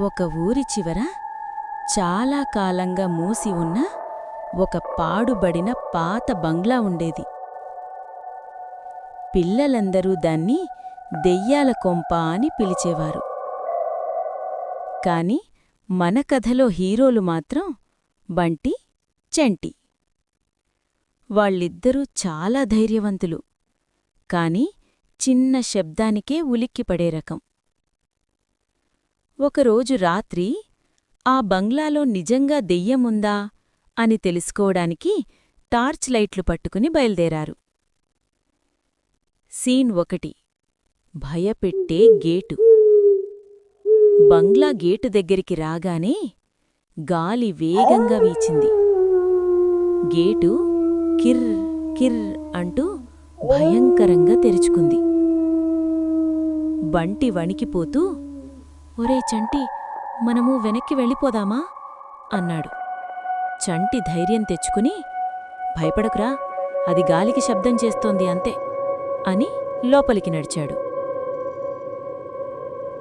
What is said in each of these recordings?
ఒక ఊరి చివర చాలా కాలంగా మూసి ఉన్న ఒక పాడుబడిన పాత బంగ్లా ఉండేది. పిల్లలందరూ దాన్ని దెయ్యాల కొంప అని పిలిచేవారు. కాని మన కథలో హీరోలు మాత్రం బంటి చెంటి. వాళ్ళిద్దరూ చాలా ధైర్యవంతులు. కాని చిన్న శబ్దానికే ఉలిక్కిపడే రకం. ఒకరోజు రాత్రి ఆ బంగ్లాలో నిజంగా దెయ్యముందా? అని తెలుసుకోవడానికి టార్చ్ లైట్లు పట్టుకుని బయల్దేరారు. సీన్ ఒకటి. భయపెట్టే గేటు. బంగ్లా గేటు దగ్గరికి రాగానే గాలి వేగంగా వీచింది. గేటు కిర్ కిర్ అంటూ భయంకరంగా తెరుచుకుంది. బంటి వణికిపోతూ ఒరే చంటి మనము వెనక్కి వెళ్ళిపోదామా? అన్నాడు. చంటి ధైర్యం తెచ్చుకుని భయపడకురా అది గాలికి శబ్దం చేస్తోంది అంతే అని లోపలికి నడిచాడు.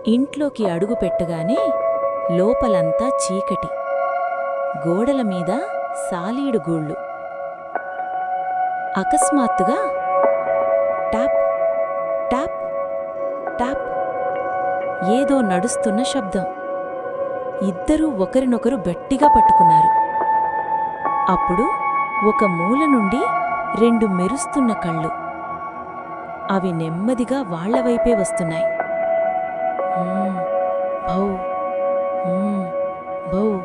ఇంట్లోకి అడుగు పెట్టగానే లోపలంతా చీకటి. గోడల మీద సాలీడు గూళ్ళు. అకస్మాత్తుగా ఏదో నడుస్తున్న శబ్దం. ఇద్దరూ ఒకరినొకరు గట్టిగా పట్టుకున్నారు. అప్పుడు ఒక మూల నుండి రెండు మెరుస్తున్న కళ్ళు. అవి నెమ్మదిగా వాళ్ళవైపే వస్తున్నాయి. భౌ భౌ.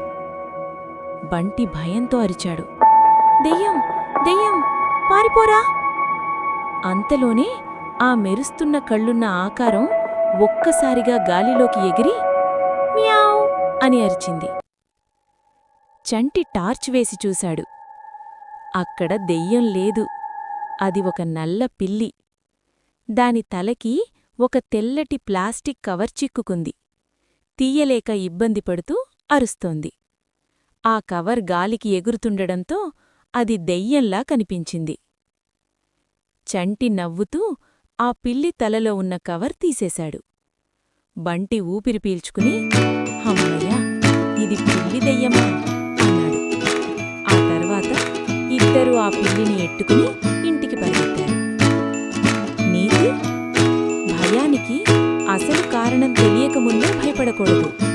బంటి భయంతో అరిచాడు. దెయ్యం దెయ్యం పారిపోరా. అంతలోనే ఆ మెరుస్తున్న కళ్ళున్న ఆకారం ఒక్కసారిగా గాలిలోకి ఎగిరి మ్యావ్ అని అరిచింది. చంటి టార్చ్ వేసి చూశాడు. అక్కడ దెయ్యం లేదు. అది ఒక నల్ల పిల్లి. దాని తలకి ఒక తెల్లటి ప్లాస్టిక్ కవర్ చిక్కుకుంది. తీయలేక ఇబ్బంది పడుతూ అరుస్తోంది. ఆ కవర్ గాలికి ఎగురుతుండడంతో అది దెయ్యంలా కనిపించింది. చంటి నవ్వుతూ ఆ పిల్లి తలలో ఉన్న కవర్ తీసేశాడు. బంటి ఊపిరి పీల్చుకుని హమ్మయ్యా ఇది పిల్లి దెయ్యమా? అన్నాడు. ఆ తర్వాత ఇద్దరూ ఆ పిల్లిని ఎట్టుకుని ఇంటికి పరిగెత్తారు. నీతి భయానికి అసలు కారణం తెలియకముందే భయపడకూడదు.